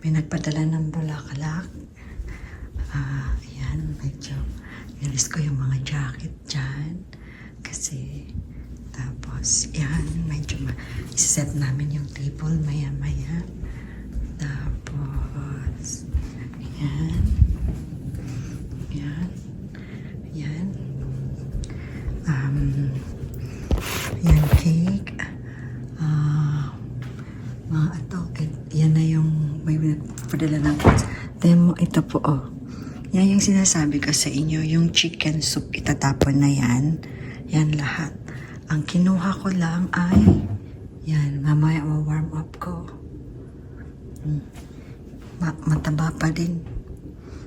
May nagpadala ng bulaklak. Ah, ayan, medyo nilis ko yung mga jacket dyan. Kasi, tapos, yan, medyo ma- set namin yung table maya-maya. Tapos, yan. Yan. Yan. Um, yan, cake. Ah, mga ato, eh, yan na yung may padala ng Demo, ito po, oh. Yan yung sinasabi ko sa inyo, yung chicken soup, itatapon na yan. Yan lahat. Ang kinuha ko lang ay, yan, mamaya ma-warm up ko. Hmm. Ma- mataba pa din.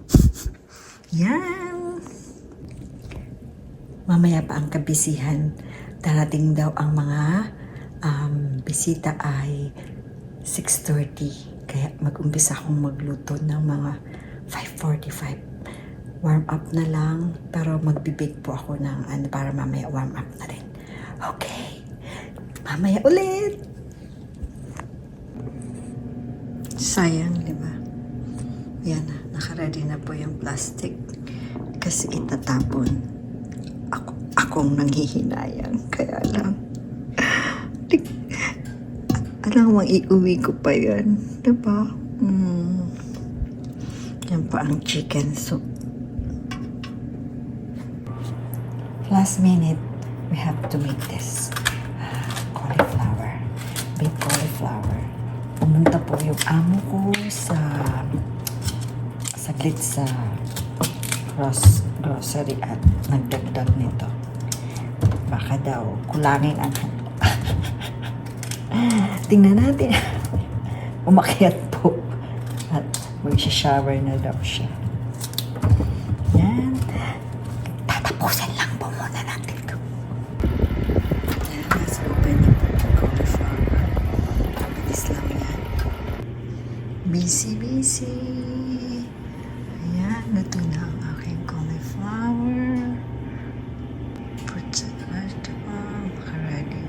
yan. Mamaya pa ang kabisihan. Darating daw ang mga um, bisita ay 6.30. Kaya mag-umpisa akong magluto ng mga 5.45. Warm up na lang. Pero magbibake po ako ng ano para mamaya warm up na rin. Okay. Mamaya ulit. Sayang, di ba? Yan na. Nakaready na po yung plastic. Kasi itatapon. Ako, akong nanghihinayang. Kaya lang. Di- alam mo, iuwi ko pa yan. Diba? Mm. Yan pa ang chicken soup. Last minute, we have to make this. Ah, cauliflower. Big cauliflower. Pumunta po yung amo ko sa saglit sa gross, grocery at nagdagdag nito. Baka daw kulangin ang Tingnan natin. Umakyat po. At mag-shower na daw siya. Yan. Tatapusin lang po muna natin ito. Yan, nasa open yung cauliflower. Bilis lang yan. Busy, busy. Ayan, luto na ang aking cauliflower. Fruits and vegetable. Makaready.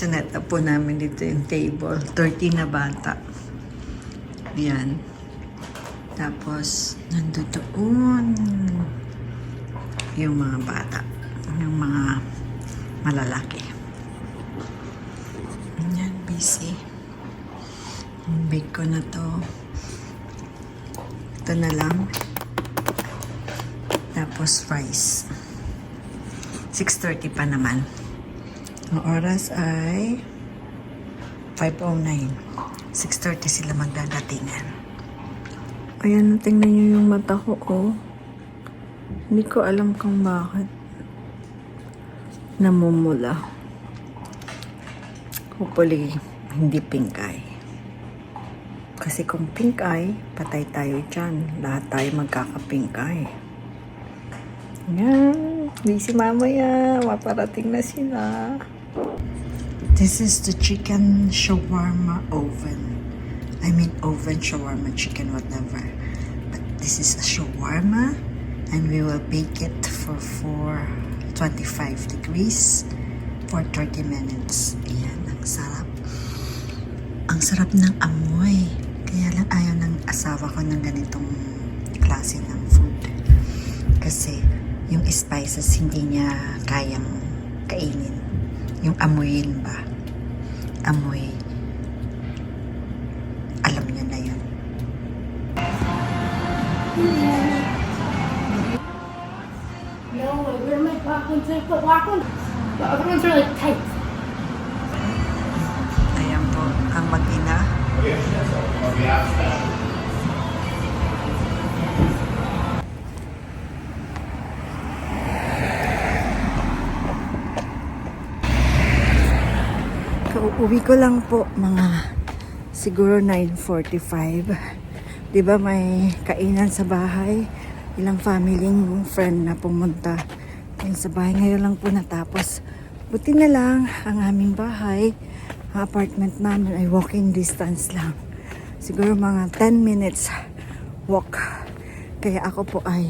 Sinet up po namin dito yung table. 30 na bata. Yan. Tapos, nandoon yung mga bata. Yung mga malalaki. Yan, busy. Yung bake ko na to. Ito na lang. Tapos, rice. 6.30 pa naman. Ang oras ay 5.09. 6.30 sila magdadatingan. Ayan, tingnan niyo yung mata ko, oh. Hindi ko alam kung bakit. Namumula. Hopefully, hindi pink eye. Kasi kung pink eye, patay tayo dyan. Lahat tayo magkaka-pink eye. Yan. Busy mamaya. Maparating na sila. This is the chicken shawarma oven. I mean oven shawarma chicken whatever. But this is a shawarma and we will bake it for 425 degrees for 30 minutes. Ayan, ang sarap. Ang sarap ng amoy. Kaya lang ayaw ng asawa ko ng ganitong klase ng food. Kasi yung spices hindi niya kayang kainin. Yung amoyin ba? Amoy. Alam niyo na yun. No, where are my black ones? I put. The other ones are like tight. Ayan po, ang mag-ina. Kauuwi ko lang po mga siguro 9.45. Di ba may kainan sa bahay? Ilang family friend na pumunta. Ayun sa bahay ngayon lang po natapos. Buti na lang ang aming bahay, ang apartment namin ay walking distance lang. Siguro mga 10 minutes walk. Kaya ako po ay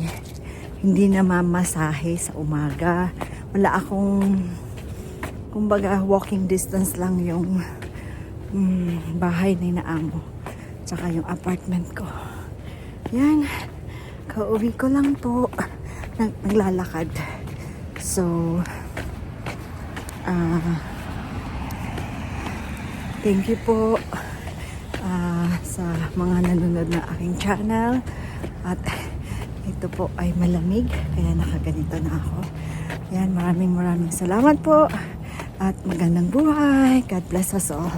hindi na mamasahe sa umaga. Wala akong kumbaga walking distance lang yung mm, bahay na inaamo. Tsaka yung apartment ko. Yan. Kauwi ko lang po. Nag naglalakad. So, ah, thank you po ah, sa mga nanonood ng aking channel. At ito po ay malamig, kaya nakaganito na ako. Yan, maraming maraming salamat po. At magandang buhay. God bless us all.